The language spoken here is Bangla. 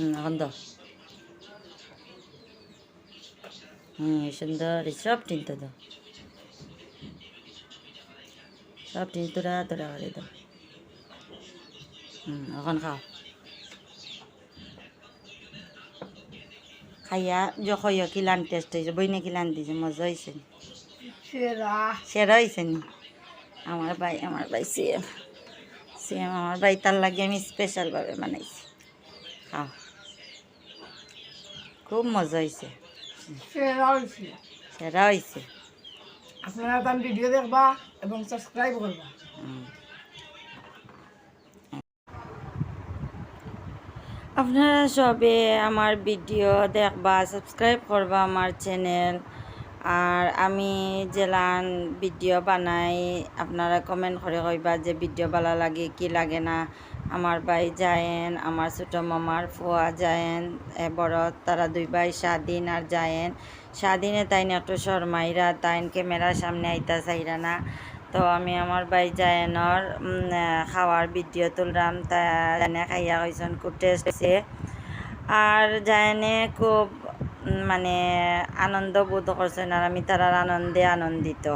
হুম এখন দাও হুম সুন্দর সব টিনতে দাও সব টিন তোরা তোরা করে দাও হুম এখন খাও খাইয়া যখন কিলান টেস্ট হয়েছে বইনে কিলান দিয়েছে মজা হয়েছে নি? সেরা সেরা হয়েছে নি আমার ভাই আমার ভাই সেম সেম আমার ভাই তার লাগে আমি স্পেশালভাবে বানাইছি খাও খুব মজা হয়েছে সেরা হয়েছে আপনারা তার ভিডিও দেখবা এবং সাবস্ক্রাইব করবা। আপনারা সবে আমার ভিডিও দেখবা সাবস্ক্রাইব করবা আমার চ্যানেল আর আমি জেলান ভিডিও বানাই আপনারা কমেন্ট করে কইবা যে ভিডিও ভালো লাগে কি লাগে না। আমার ভাই যায়েন আমার ছোট মামার ফুয়া যায়েন এ বড় তারা দুই ভাই স্বাধীন আর যায়েন স্বাধীনে তাইন একটু শর্মাইরা, তাইন ক্যামেরার সামনে আইতা চাইরা না। তো আমি আমার ভাই জায়নর খাওয়ার ভিডিও তুললাম তা জানে খাইয়া হয়েছেন খুব টেস্ট হয়েছে আর জায়নে খুব মানে আনন্দ বোধ করছেন আর আমি তারার আনন্দে আনন্দিত।